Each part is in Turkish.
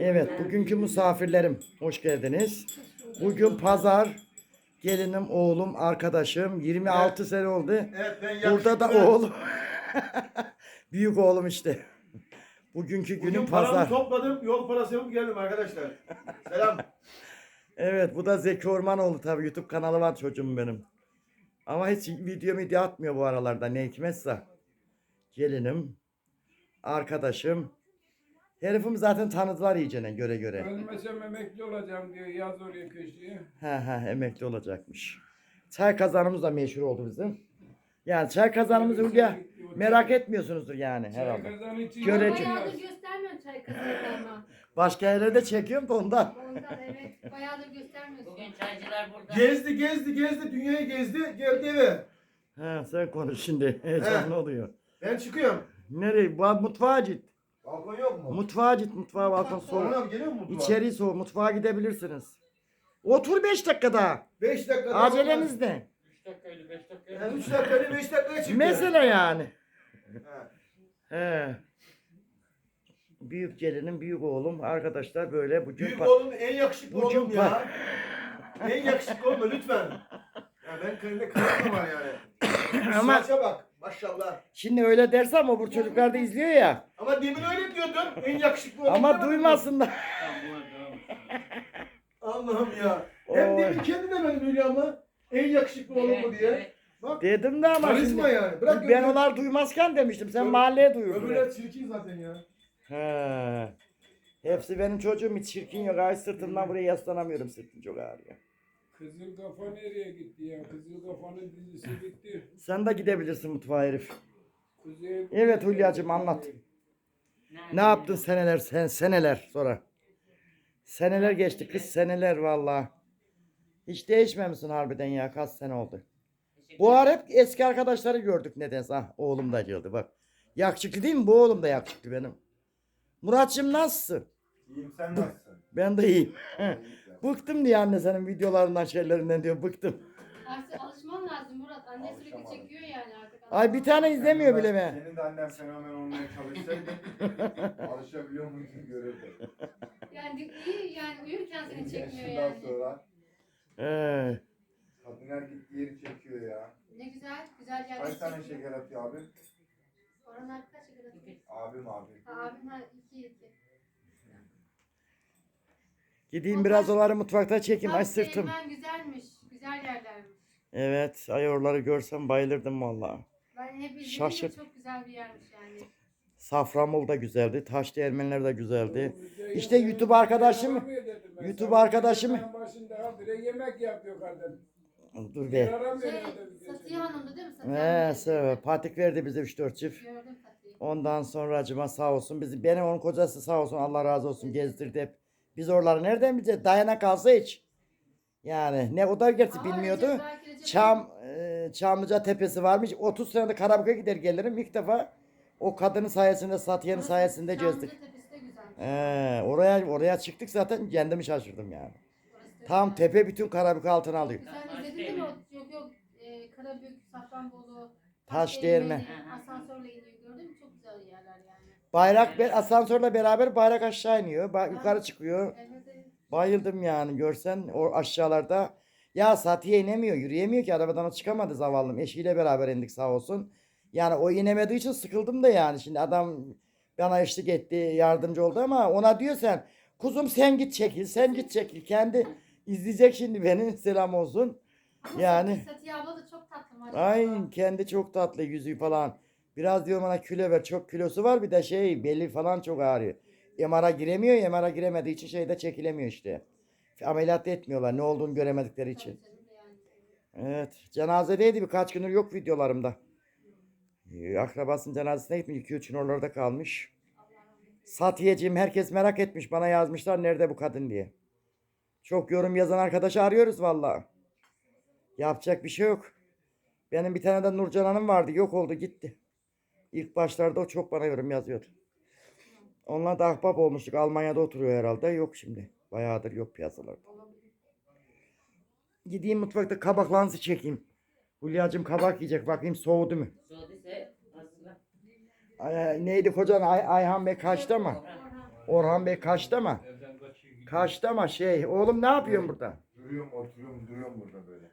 Evet, bugünkü misafirlerim hoş geldiniz. Bugün pazar. Gelinim, oğlum, arkadaşım. 26 sene oldu. Evet ben Burada da yakışıklı. oğlum. Büyük oğlum işte. Bugünkü Bugün günün paramı pazar. topladım. Yol parası yapıp geldim arkadaşlar. Selam. Evet, bu da Zeki Ormanoğlu tabii. YouTube kanalı var çocuğum benim. Ama hiç video video atmıyor bu aralarda. Ne hikmetse. Gelinim, arkadaşım. Herifim zaten tanıdılar iyicene göre göre. Ölmesem emekli olacağım diyor yaz oraya köşeye. He he emekli olacakmış. Çay kazanımız da meşhur oldu bizim. Yani çay kazanımız Hülya merak etmiyorsunuzdur yani Çay herhalde. kazan için Görece-. Bayağıdır göstermiyorsun çay kazanlarını. Başka yerlerde çekiyorum da ondan. Ondan evet. Bayağıdır göstermiyorsun. Bugün çaycılar burada. Gezdi gezdi gezdi dünyayı gezdi geldi eve. He sen konuş şimdi. Heyecanlı oluyor. Ben çıkıyorum. Nereye? Bu mutfağa git. Balkon yok mu? Mutfağa git. Mutfağa balkon soğuk. abi geliyor mu mutfağa? İçeri soğuk. Mutfağa gidebilirsiniz. Otur 5 dakika daha. 5 dakika. Aceleniz ne? 3 dakikaydı 5 dakika. Yani 3 dakikayı 5 dakikaya çıktı. Mesele yani. He. He. Büyük gelinim, büyük oğlum. Arkadaşlar böyle bugün... Büyük pa- oğlum en yakışıklı Bugün oğlum ya. en yakışıklı olma lütfen. Ya ben kendimde kanıtım var yani. Ama- Ama... Saça bak maşallah. Şimdi öyle dersem o bu çocuklar da izliyor ya. Ama demin öyle diyordun. En yakışıklı oğlum. Ama duymasınlar. Allah'ım ya. Hem Oy. demin kendi demedin Hülya abla. En yakışıklı oğlum mu diye. Bak Dedim de ama karizma şimdi. yani. Bırak ben öbür- onlar duymazken demiştim. Sen Öbür- mahalleye duyurdun. Öbürler çirkin zaten ya. He. Hepsi benim çocuğum hiç çirkin yok. Ay sırtımdan buraya yaslanamıyorum. Sırtım çok ağrıyor. Kızıl kafa nereye gitti ya? Kızıl kafanın dizisi bitti. Sen de gidebilirsin mutfağa herif. Kuzey Evet Hülyacığım, anlat. Ne yaptın seneler sen seneler sonra. Seneler geçti kız seneler valla. Hiç değişmemişsin harbiden ya kaç sene oldu. Bu ara hep eski arkadaşları gördük nedense. Ah, oğlum da geldi bak. Yakışıklı değil mi? Bu oğlum da yakışıklı benim. Muratcığım nasılsın? İyiyim sen nasılsın? Ben de iyiyim. Bıktım diye anne senin videolarından şeylerinden diyor bıktım. Artık alışman lazım Murat. Anne sürekli Alışamadım. çekiyor yani artık. Ay bir tane izlemiyor bile be. Senin de annen fenomen olmaya çalışsaydı alışabiliyor muydun görürdü. Yani iyi yani uyurken seni çekmiyor Yaşından yani. sonra Ee, kadın her gittiği yeri çekiyor ya. Ne güzel. Güzel yerler Kaç tane çekiyor. şeker atıyor abi? Orhan kaç şeker atıyor? Abim abi. Ha, abim ha iki iki. Gideyim biraz onları mutfakta çekeyim. Ay sırtım. Seymen güzelmiş. Güzel yerlermiş. Evet ay oraları görsem bayılırdım valla. Ben hep izledim de Şaşırt. çok güzel bir yermiş yani. Safranbolu da güzeldi. Taş değirmenler de güzeldi. İşte YouTube arkadaşım- YouTube arkadaşım- Ben başında habire yemek yapıyor kadın. Dur be. aramıyor Şey, Safiye şey. Hanım'dı değil mi? Safiye Ee, Hanım. Patik verdi bize 3-4 çift. Gördüm Safiye'yi. Ondan sonra acıma sağ olsun. Bizi, benim onun kocası sağ olsun Allah razı olsun gezdirdi hep. Biz oraları nereden bileceğiz? Dayana kalsa hiç. Yani ne da gerçi bilmiyordu. Belki Recep- Çam, e, Çamlıca Tepesi varmış. 30 senedir Karabuk'a gider gelirim. İlk defa o kadının sayesinde, Satiye'nin sayesinde Çamlıca gezdik. Tepesi de güzel. Ee, oraya oraya çıktık zaten kendimi şaşırdım yani. Orası da Tam tepe bütün Karabük altına alıyor. Sen izledin değil mi? o- Yok yok. E, Karabük, Safranbolu, Taş değirmen. Değirmeni, Asansörle iniyor gördün mü? Çok güzel yerler yani. Bayrak be- asansörle beraber bayrak aşağı iniyor. Ba- yukarı çıkıyor. Bayıldım yani görsen o aşağılarda. Ya Satiye inemiyor, yürüyemiyor ki arabadan çıkamadı zavallım. Eşiyle beraber indik sağ olsun. Yani o inemediği için sıkıldım da yani. Şimdi adam bana eşlik etti, yardımcı oldu ama ona diyor sen kuzum sen git çekil, sen git çekil. Kendi izleyecek şimdi beni selam olsun. Yani. Sati- Satiye abla da çok tatlı. Ay kendi çok tatlı yüzü falan. Biraz diyor bana kilo ver. Çok kilosu var bir de şey belli falan çok ağrıyor. MR'a giremiyor. MR'a giremediği için şeyde çekilemiyor işte. Ameliyat etmiyorlar ne olduğunu göremedikleri için. Evet. Cenazedeydi birkaç gündür yok videolarımda. Ee, Akrabasının cenazesine gitmiş. 2-3 gün oralarda kalmış. Satiyeciğim herkes merak etmiş. Bana yazmışlar nerede bu kadın diye. Çok yorum yazan arkadaşı arıyoruz valla. Yapacak bir şey yok. Benim bir tane de Nurcan Hanım vardı. Yok oldu gitti. İlk başlarda o çok bana yorum yazıyordu. Onunla da ahbap olmuştuk. Almanya'da oturuyor herhalde. Yok şimdi. Bayağıdır yok piyasalarda. Gideyim mutfakta kabaklarınızı çekeyim. Hülyacığım kabak yiyecek. Bakayım soğudu mu? Aslında Ay, neydi kocan Ay- Ayhan Bey kaçtı ama. Orhan. Bey kaçta mı? Kaçta mı şey? Oğlum ne yapıyorsun burada? Duruyorum oturuyorum duruyorum burada böyle.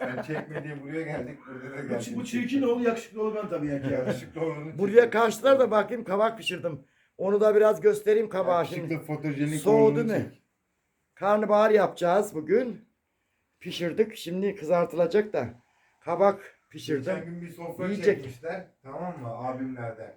Sen çekme diye buraya geldik burada da Bu, geldik. bu çirkin oğlu yakışıklı oğlu ben tabii ya. Yakışıklı olanı Buraya kaçtılar da bakayım kabak pişirdim. Onu da biraz göstereyim kabağı şimdi. Yakışıklı fotojenik Soğudu mu? çek. Karnabahar yapacağız bugün. Pişirdik. Şimdi kızartılacak da. Kabak Geçen pişirdim. gün bir sofra Yiyecek. çekmişler. Tamam mı abimlerde. Ha,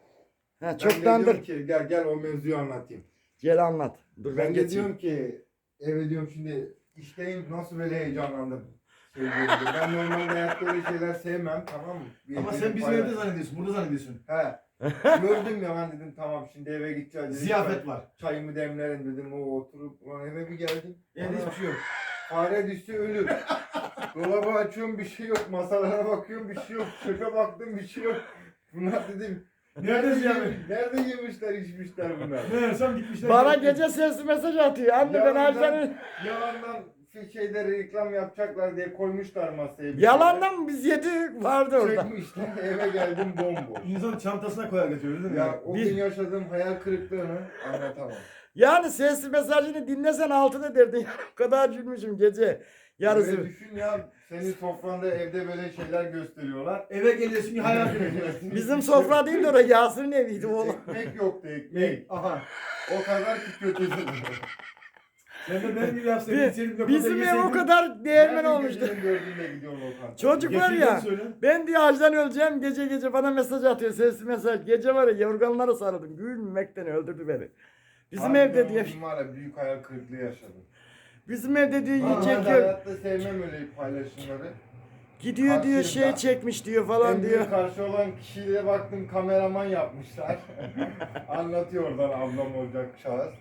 Ben de çoktandır. diyorum ki gel gel o mevzuyu anlatayım. Gel anlat. Dur Ben, ben de geçeyim. diyorum ki eve diyorum şimdi işteyim nasıl böyle heyecanlandım. Diye. ben normalde hayatta öyle şeyler sevmem tamam mı? Bir Ama sen bizim paylaş- evde zannediyorsun. Burada zannediyorsun. He. Gördüm ya ben dedim tamam şimdi eve gideceğiz. dedim. Ziyafet var. Çayımı demlerim dedim o oturup ulan eve bir geldim. Evde hiçbir şey yok. Fare düştü ölür. Dolabı açıyorum bir şey yok. Masalara bakıyorum bir şey yok. Çöpe baktım bir şey yok. Bunlar dedim. Nerede ziyafet? yemiş- Nerede yemişler içmişler bunlar. Meğersem gitmişler. Bana gece sesli mesaj atıyor. Anne ben Yalandan-. Yalandan şeyleri reklam yapacaklar diye koymuşlar masaya. bir Yalandan mı biz yedik vardı şeyler. orada. Çekmişler eve geldim bomboş. İnsan çantasına koyar götürüyor değil mi? Ya o Bir- gün yaşadığım hayal kırıklığını anlatamam. Yani sesli mesajını dinlesen altına derdin. o kadar gülmüşüm gece. Yarısı. Böyle düşün ya senin sofranda evde böyle şeyler gösteriyorlar. Eve geliyorsun ya hayal kırıklığı. Bizim sofra değil de orası Yasir'in eviydi oğlum. Ekmek yoktu ekmek. Aha. O kadar ki kötüydü. Benim gibi lokanta Bizim ev o kadar değermen olmuştu. gecenin dördünde gidiyorsun lokantaya? Çocuk var Geçirden ya. Ben diyor Ajdan öleceğim gece gece bana mesaj atıyor sesli mesaj. Gece var ya yorganlara sarıldım. Gülmekten öldürdü beni. Bizim Harbiden evde gün var ya büyük hayal kırıklığı yaşadım. Bizim evde diyor yiyecek yok. hayatta sevmem öyle paylaşımları. Gidiyor diyor şey Karşıyım ben. çekmiş diyor falan en diyor. karşı olan kişiyle baktım kameraman yapmışlar. Anlatıyor oradan ablam olacak şahıs.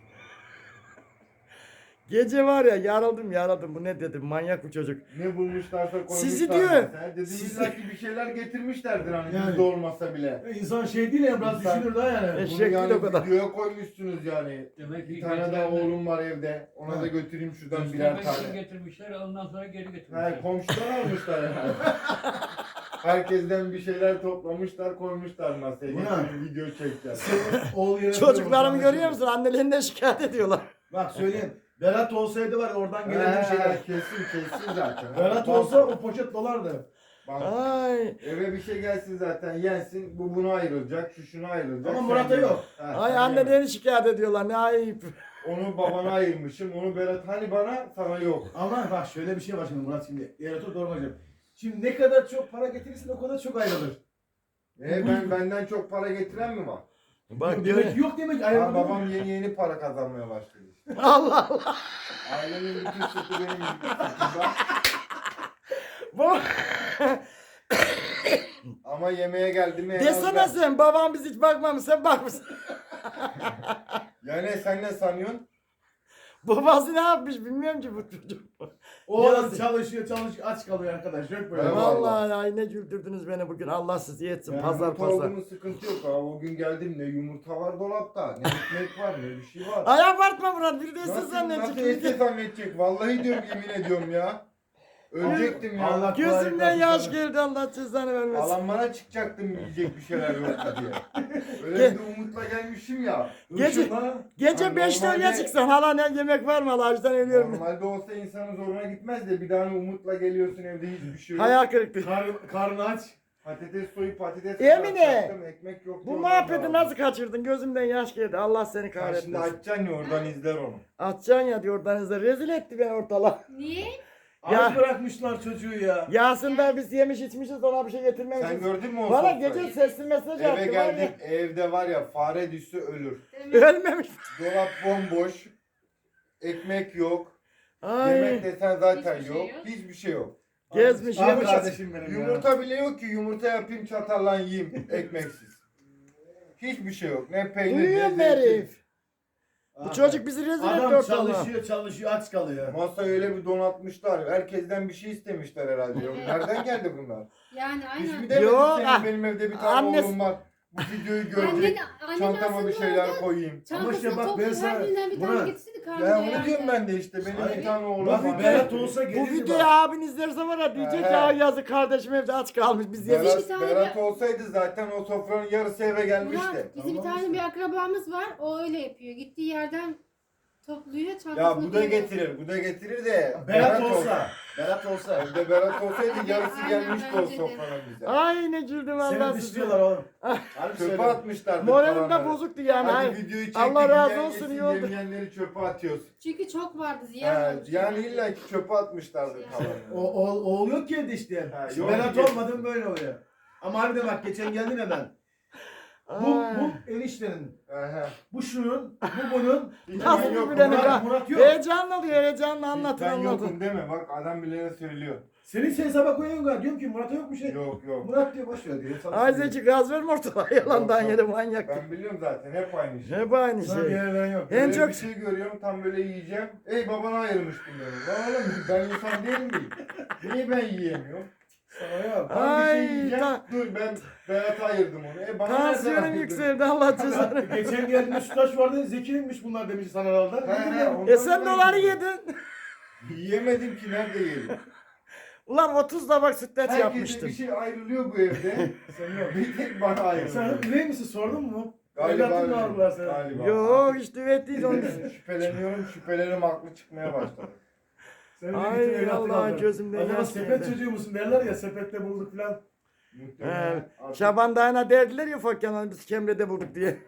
Gece var ya yaraldım yaraldım bu ne dedim manyak bu çocuk. Ne bulmuşlarsa koymuşlar. Sizi diyor. Dedim Sizi- bir şeyler getirmişlerdir hani Yani. bizde olmasa bile. E, İnsan şey değil ya biraz İnsan- düşünür daha yani. Eş- Bunu yani o kadar. videoya koymuşsunuz yani. Demek ki Bir tane daha oğlum var evde. Ona da Ha. götüreyim şuradan birer göstermek için tane. getirmişler ondan sonra geri getirmişler. He, komşudan almışlar yani. Herkesten bir şeyler toplamışlar koymuşlar masaya. Bu ne? Getirin video çekeceğiz. Çocuklarımı görüyor musun? Annelerinden şikayet ediyorlar. Bak söyleyeyim. Berat olsaydı var oradan gelen bir şeyler. Kesin kesin zaten. Berat Bak- olsa o poşet dolardı. bak, Ay. eve bir şey gelsin zaten yensin. Bu buna ayrılacak, şu şuna ayrılacak. Ama sen Murat'a yeme. yok. He, Ay sen annelerini yeme. şikayet ediyorlar ne ayıp. Onu babana ayırmışım. Onu Berat hani bana sana yok. Ama bak şöyle bir şey var şimdi Murat şimdi. Yer otur doğru hocam. Şimdi ne kadar çok para getirirsin o kadar çok ayrılır. E, ben benden çok para getiren mi var? Bak demek yok demek Ha, babam yeni yeni para kazanmaya başladı. Allah Allah. Ailemin bütün sütü benim. Bu... Ama yemeğe geldi mi en az Desene ben- sen babam biz hiç bakmamış sen bakmışsın. Yani sen ne sanıyorsun? Babası ne yapmış bilmiyorum ki bu çocuk. O adam Yarası. çalışıyor çalışıyor aç kalıyor arkadaş. Yok böyle. Evet. Vallahi ay ne güldürdünüz beni bugün. Allah sizi yetsin. Yani pazar yumurta pazar. olduğunun sıkıntı yok. Ha, o gün geldim ne yumurta var dolapta, ne ekmek var, ne bir şey var. Ay abartma Murat bir de siz Nasıl, nasıl zannedecek. ete zannedecek? Vallahi diyorum yemin ediyorum ya. Ölecektim ya. Allah Gözümden yaş kolaylık geldi Allah cezanı vermesin. Alanmana çıkacaktım yiyecek bir şeyler yok mu diye. Öyle bir de umutla gelmişim ya. Gece- Işıkla- Gece Yani 5'te normalde- öyle çıksan hala ne yemek var mı Allah açtan ölüyorum. Normalde olsa insanın zoruna gitmez de bir tane umutla geliyorsun evde hiçbir şey yok. Hayal kırıklığı. Karn, karnı aç. Patates soyup patates Emine! kızartacaktım, ekmek yok. Bu muhabbeti nasıl kaçırdın? Gözümden yaş geldi. Allah seni Sen şimdi kahretmesin. açacaksın ya oradan izler onu. Atacaksın ya diyor oradan izle. Rezil etti beni ortalığa. Niye? Ya. Aç bırakmışlar çocuğu ya. Yasin ben biz yemiş içmişiz ona bir şey getirmemişiz. Sen gördün mü o Bana sofrayı? gece sesli mesaj Eve attı. var geldik evde var ya fare düşse ölür. Ölmemiş. Dolap bomboş. Ekmek yok. Ay. Yemek desen zaten Hiçbir şey yok. yok. Hiçbir şey yok. Gezmiş Abi yemiş. kardeşim benim ya. Yumurta bile yok ki yumurta yapayım çatalla yiyeyim ekmeksiz. Hiçbir şey yok. Ne peynir Duyuyor ne zeytin. herif? Bu çocuk bizi rezil etti Adam ortalığa. çalışıyor çalışıyor aç kalıyor. Masa öyle bir donatmışlar. Herkesten bir şey istemişler herhalde. Yok, Nereden geldi bunlar? yani Hiç mi aynen. demedin Yok, senin ah, benim evde bir tane annesi- oğlum var. Bu videoyu görecek. annen Çantama bir şeyler orada koyayım. Çantasına işte bak ben sana- getirseydi Ya onu diyorum ben de işte. Benim bir tane oğlum var. Berat olsa Bu gelirdi videoyu bak. abin izlerse var ya diyecek ya yazık kardeşim evde aç kalmış biz yedik. Berat, Berat olsaydı zaten o sofranın yarısı eve gelmişti. Murat, bizim bir tane işte. bir akrabamız var. O öyle yapıyor. Gittiği yerden topluyor çantasına Ya bu da koyuyor. getirir, bu da getirir de. Berat olsa. Berat olsa. Evde Berat olsaydı yarısı Aynen, o bence de. sofranın bize. Ay ne güldüm Allah Seni sizi. dışlıyorlar oğlum. Ah. Harbi Çöpe söylüyorum. atmışlardı. Moralim de bozuktu yani. Hadi Ay, videoyu çektik. Allah razı yiyen olsun, yesin, iyi oldu. Yemeyenleri çöpe atıyoruz. Çünkü çok vardı ziyan Ha, olmuş yani illa ki çöpe atmışlardı Yani. kalanları. O, o, oğul yok ki evde işte. Ha, yok Berat ki. olmadın böyle oluyor. Ama harbiden bak geçen geldim ya ben. Bu, bu eniştenin, bu şunun, bu bunun. Nasıl Ben birbirine Murat, yok. Heyecanlı oluyor heyecanlı anlatın Ben anlatın. yokum deme bak adam bile söylüyor. Senin sen hesaba koyuyorsun galiba. Diyorum ki Murat'a yok bir şey. Yok yok. Murat diyor boş ver diyor. Ay. Zeki gaz verme ortalığa yalandan Yok, yere yok. manyak. Ben biliyorum zaten hep aynı şey. Hep aynı Sana bir şey. yerden yok. En Böyle çok- bir şey görüyorum tam böyle yiyeceğim. Ey babana ayırmış bunları. Lan oğlum ben insan değil miyim? Niye ben yiyemiyorum? Sana yok. Tam bir Ay, şey yiyeceğim. ta- Dur ben Berat'a ayırdım onu. E bana nereden Tansiyonum ayırdın? yükseldi Allah cezanı. Geçen geldiğinde sütlaç vardı. Zeki'ninmiş bunlar demiş sana herhalde. He he, ondan E sen dolayı doları yedim. yedin. Yiyemedim ki nerede yedim? Ulan 30 tabak sütlaç Herkese yapmıştım. bir şey ayrılıyor bu evde. Sen yok. bir tek bana Sen ayrılıyor. üvey misin sordun mu? Galiba Evlatın mı öyle. aldılar sana? Galiba. Yok işte evet değil onun. Ben Şüpheleniyorum, şüphelerim haklı çıkmaya başladı. Senin Ay, evlatın Allah, gözümden Acaba yaş sepet geldi. çocuğu musun derler ya sepette bulduk falan. Artık- Şaban Dağı'na derdiler ya Fokyan Hanım biz Kemre'de bulduk diye.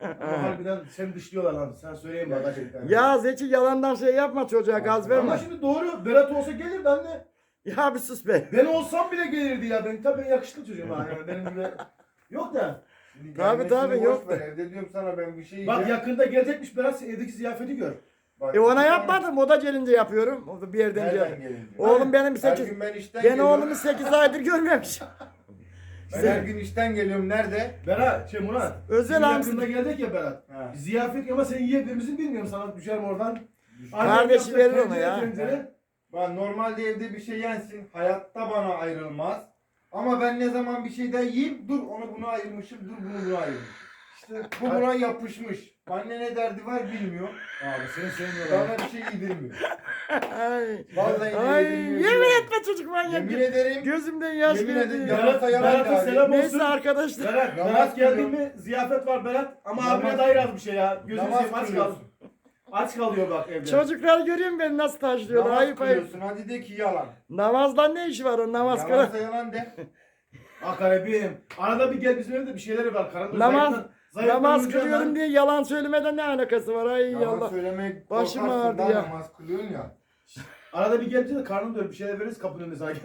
Ama harbiden seni dışlıyorlar lan. Sen söyleyeyim bak. Gerçekten. ya Zeki yalandan şey yapma çocuğa gaz verme. Ama şimdi doğru. Berat olsa gelirdi anne. Ya bir sus be. Ben olsam bile gelirdi ya. Ben tabii ben yakışıklı çocuğum ha. Yani benim gibi. Yok da. Tabii, tabii, yok da. Evde diyorum sana ben bir şey Bak yiyeceğim. yakında gelecekmiş Berat evdeki ziyafeti gör. Bak, E ona yapmadım o da gelince yapıyorum. O da bir yerden Nereden gel. gelince? Oğlum benim Her 8 gün ben işten ben geliyorum. oğlumu 8 aydır görmemiş. Ben her gün işten geliyorum. Nerede? Berat, şey Murat. Özel Şimdi hamsi. yakında gelecek ya Berat. Ha. Ziyafet ama sen yiyebilirsin bilmiyorum sana düşer mi oradan. Kardeşi Annem verir yaptı, ona ya. tencere. Bak normalde evde bir şey yensin. Hayatta bana ayrılmaz. Ama ben ne zaman bir şeyden yiyeyim dur onu buna ayırmışım dur bunu buna ayırmışım. İşte Bu buna yapışmış. Anne ne derdi var bilmiyor. Abi seni sevmiyorlar. Bana bir şey yedirmiyor. Ay. Vallahi Ay yedirmiyor. yemin etme çocuk manyak. Yemin ederim. Gözümden yaş Yemin geldi. ederim yalan Berat, yalan Berat'a selam Neyse olsun. arkadaşlar. Berat, Namaz Berat geldi mi ziyafet var Berat ama Namaz abine dair az bir şey ya. Gözünü Namaz seveyim aç kal. kılıyorsun. Aç kalıyor bak evde. Çocuklar görüyor musun beni nasıl taşlıyorlar? Namaz Ayıp ayıp. kılıyorsun. Hadi de ki yalan. Namazdan ne işi var o namaz kılan? Yalansa yalan de. Akarabim. Arada bir gel bizim evde bir şeyleri var. Karanlık Namaz- zayıflan Namaz kılıyorum diye yalan söylemeden ne alakası var? Ay Yalan Allah. söylemek Başım korkarsın ağrıdı ya. Namaz kılıyorsun ya. Arada bir gelince de karnım doyuyor. Bir şeyler veririz kapının önüne sanki.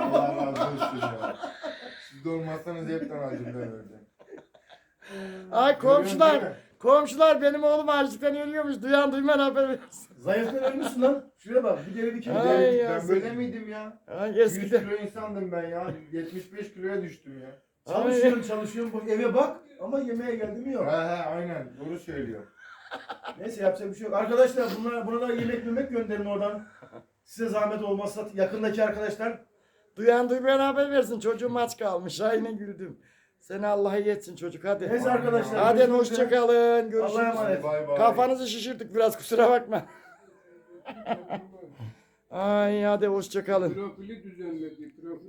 Allah razı olsun ya. Siz de olmazsanız hepten acım ben öyle. Ay komşular. Görüyorsun değil mi? Komşular benim oğlum açlıktan ölüyormuş. Duyan duymayan haber versin. Zayıftan ölmüşsün lan. Şuraya bak. Bir kere bir kere. Ay Ben, ya, ben böyle miydim ya? Ay 100 eskiden. kilo insandım ben ya. 75 kiloya düştüm ya. Çalışıyorum çalışıyorum. Bak eve bak ama yemeğe geldi mi yok. He he aynen doğru söylüyor. Neyse yapacak bir şey yok. Arkadaşlar bunlara, buna da yemek memek gönderin oradan. Size zahmet olmazsa yakındaki arkadaşlar. Duyan duymayan haber versin. Çocuğum aç kalmış. Ay ne güldüm. Seni Allah'a yetsin çocuk hadi. Neyse arkadaşlar. Hadi görüşmek hoşça üzere. kalın. Allah'a Görüşürüz. emanet. Bay bay. Kafanızı şişirdik biraz kusura bakma. Ay hadi hoşça kalın. Profili düzenledi. Profil